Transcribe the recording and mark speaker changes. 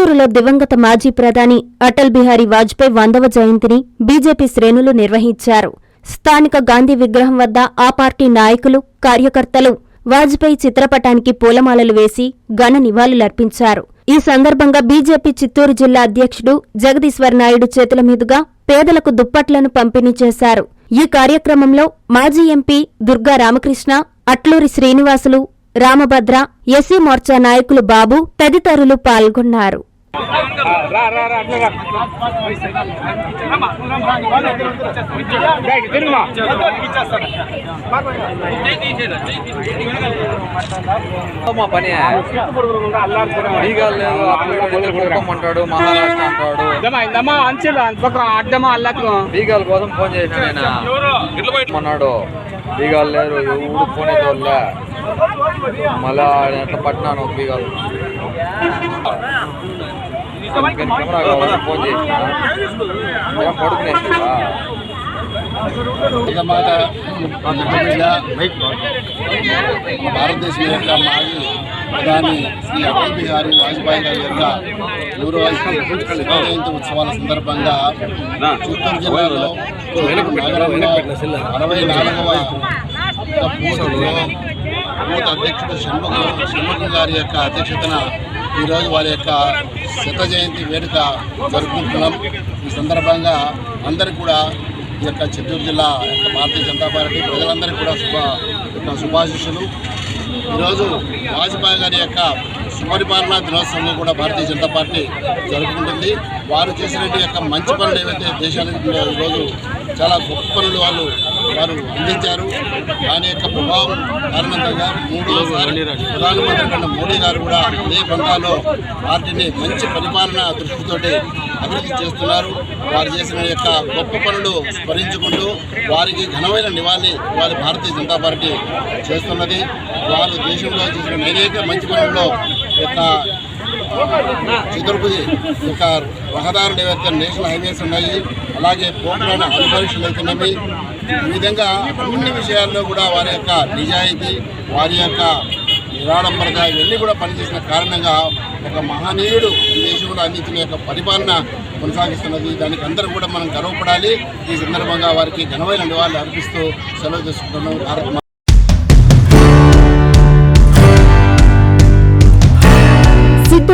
Speaker 1: గుంటూరులో దివంగత మాజీ ప్రధాని అటల్ బిహారీ వాజ్పేయి వందవ జయంతిని బీజేపీ శ్రేణులు నిర్వహించారు. స్థానిక గాంధీ విగ్రహం వద్ద ఆ పార్టీ నాయకులు కార్యకర్తలు వాజ్పేయి చిత్రపటానికి పూలమాలలు వేసి ఘన నివాళులర్పించారు. ఈ సందర్భంగా బీజేపీ చిత్తూరు జిల్లా అధ్యక్షుడు జగదీశ్వర్ నాయుడు చేతుల మీదుగా పేదలకు దుప్పట్లను పంపిణీ చేశారు. ఈ కార్యక్రమంలో మాజీ ఎంపీ దుర్గా రామకృష్ణ అట్లూరి శ్రీనివాసులు రామభద్ర ఎస్సీ మోర్చా నాయకులు బాబు తదితరులు పాల్గొన్నారు.
Speaker 2: రా రా రా అట్లా తిరుగుమా
Speaker 3: మా పని అంటాడు మహారాష్ట్ర అంటాడు
Speaker 2: అంచెలు పక్క అడ్డమా అల్లకు
Speaker 3: బీగాల కోసం ఫోన్ చేసిన నేను అన్నాడు బీగాలు లేరు ఊరు ఫోన్ అయితే మళ్ళా ఎట్లా పట్టినాను బీగాలు ఫోన్
Speaker 4: భారతదేశం యొక్క మాజీ ప్రధాని శ్రీ అటల్ బిహారీ వాజ్పేయి గారి యొక్క నూరు జయంతి ఉత్సవాల సందర్భంగా చిత్తూరు జిల్లాలో అరవై నాలుగవ బూత్లో బూత్ అధ్యక్షుడు షణ్ముఖ షణ్ముఖం గారి యొక్క అధ్యక్షతన ఈరోజు వారి యొక్క శత జయంతి వేడుక జరుపుకుంటున్నాం. ఈ సందర్భంగా అందరికీ కూడా ఈ యొక్క చిత్తూరు జిల్లా యొక్క భారతీయ జనతా పార్టీ ప్రజలందరికీ కూడా శుభ యొక్క శుభాశిష్యులు ఈరోజు వాజ్పేయి గారి యొక్క సుపరిపాలనా దినోత్సవం కూడా భారతీయ జనతా పార్టీ జరుపుకుంటుంది. వారు చేసిన యొక్క మంచి పనులు ఏవైతే దేశానికి ఈరోజు చాలా గొప్ప పనులు వాళ్ళు వారు అందించారు. దాని యొక్క ప్రభావం కారణంగా మూడోసారి ప్రధానమంత్రి కన్నా మోడీ గారు కూడా అదే పంతాలో పార్టీని మంచి పరిపాలన దృష్టితోటి అభివృద్ధి చేస్తున్నారు. వారు చేసిన యొక్క గొప్ప పనులు స్మరించుకుంటూ వారికి ఘనమైన నివాళి వారి భారతీయ జనతా పార్టీ చేస్తున్నది. వారు దేశంలో చేసిన అనేక మంచి పనుల్లో యొక్క చతుర్భుజి యొక్క రహదారులు ఏవైతే నేషనల్ హైవేస్ ఉన్నాయి. అలాగే పోర్టులైన అనుపరీక్షలు అవుతున్నాయి ఈ విధంగా అన్ని విషయాల్లో కూడా వారి యొక్క నిజాయితీ వారి యొక్క నిరాడంబరత ఇవన్నీ కూడా పనిచేసిన కారణంగా ఒక మహనీయుడు దేశంలో అందించిన యొక్క పరిపాలన కొనసాగిస్తున్నది. దానికి అందరూ కూడా మనం గర్వపడాలి. ఈ సందర్భంగా వారికి ఘనమైన నివాళులు అర్పిస్తూ సెలవు తీసుకుంటున్నాం. కార్యక్రమం